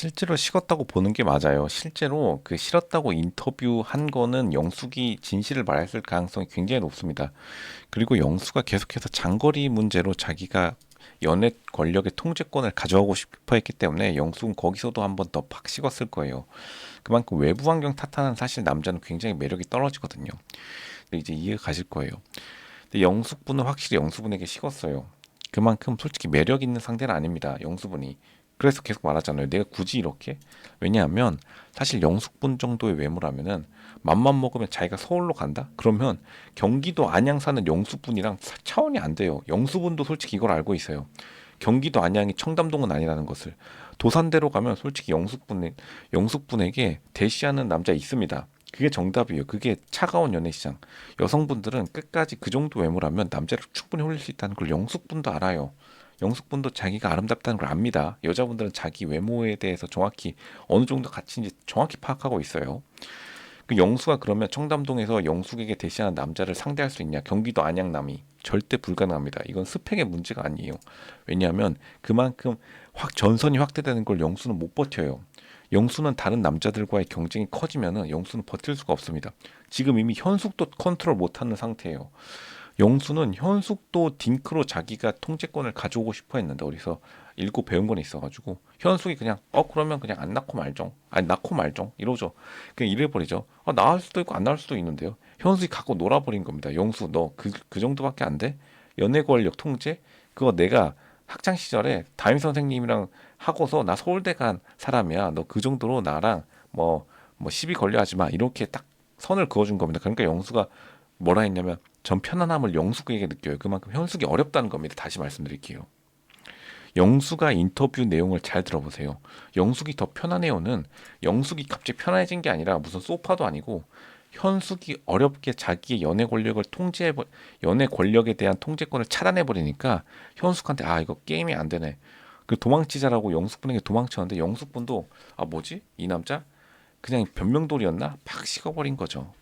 실제로 식었다고 보는 게 맞아요. 실제로 그 싫었다고 인터뷰한 거는 영숙이 진실을 말했을 가능성이 굉장히 높습니다. 그리고 영수가 계속해서 장거리 문제로 자기가 연애 권력의 통제권을 가져가고 싶어 했기 때문에 영숙은 거기서도 한 번 더 팍 식었을 거예요. 그만큼 외부 환경 탓하는 사실 남자는 굉장히 매력이 떨어지거든요. 근데 이제 이해가 가실 거예요. 근데 영숙분은 확실히 영수분에게 식었어요. 그만큼 솔직히 매력 있는 상대는 아닙니다. 영수분이. 그래서 계속 말하잖아요. 내가 굳이 이렇게? 왜냐하면 사실 영숙분 정도의 외모라면은 맘만 먹으면 자기가 서울로 간다? 그러면 경기도 안양 사는 영수분이랑 사- 차원이 안 돼요. 영수분도 솔직히 이걸 알고 있어요. 경기도 안양이 청담동은 아니라는 것을. 도산대로 가면 솔직히 영숙분, 영숙분에게 대시하는 남자 있습니다. 그게 정답이에요. 그게 차가운 연애 시장. 여성분들은 끝까지 그 정도 외모라면 남자를 충분히 홀릴 수 있다는 걸 영숙분도 알아요. 영숙분도 자기가 아름답다는 걸 압니다. 여자분들은 자기 외모에 대해서 정확히 어느 정도 가치인지 정확히 파악하고 있어요. 그 영수가 그러면 청담동에서 영숙에게 대시하는 남자를 상대할 수 있냐? 경기도 안양남이 절대 불가능합니다. 이건 스펙의 문제가 아니에요. 왜냐하면 그만큼 확 전선이 확대되는 걸 영수는 못 버텨요. 영수는 다른 남자들과의 경쟁이 커지면은 영수는 버틸 수가 없습니다. 지금 이미 현숙도 컨트롤 못하는 상태예요. 영수는 현숙도 딩크로 자기가 통제권을 가져오고 싶어 했는데 어디서 읽고 배운 건 있어가지고 현숙이 그냥 어 그러면 그냥 안 낳고 말종 아니 낳고 말종 이러죠. 그냥 이래버리죠. 아 낳을 수도 있고 안 낳을 수도 있는데요. 현숙이 갖고 놀아버린 겁니다. 영수 너 그 그 정도밖에 안 돼? 연애 권력 통제? 그거 내가 학창 시절에 담임 선생님이랑 하고서 나 서울대 간 사람이야. 너 그 정도로 나랑 뭐뭐 시비 걸려 하지 마. 이렇게 딱 선을 그어준 겁니다. 그러니까 영수가 뭐라 했냐면 전 편안함을 영숙에게 느껴요. 그만큼 현숙이 어렵다는 겁니다. 다시 말씀드릴게요. 영수가 인터뷰 내용을 잘 들어보세요. 영숙이 더 편안해요는 영숙이 갑자기 편안해진 게 아니라 무슨 소파도 아니고 현숙이 어렵게 자기의 연애 권력을 통제해 버 연애 권력에 대한 통제권을 차단해 버리니까 현숙한테 아 이거 게임이 안 되네. 그 도망치자라고 영숙분에게 도망쳤는데 영숙분도 아 뭐지 이 남자 그냥 변명돌이였나 팍 식어버린 거죠.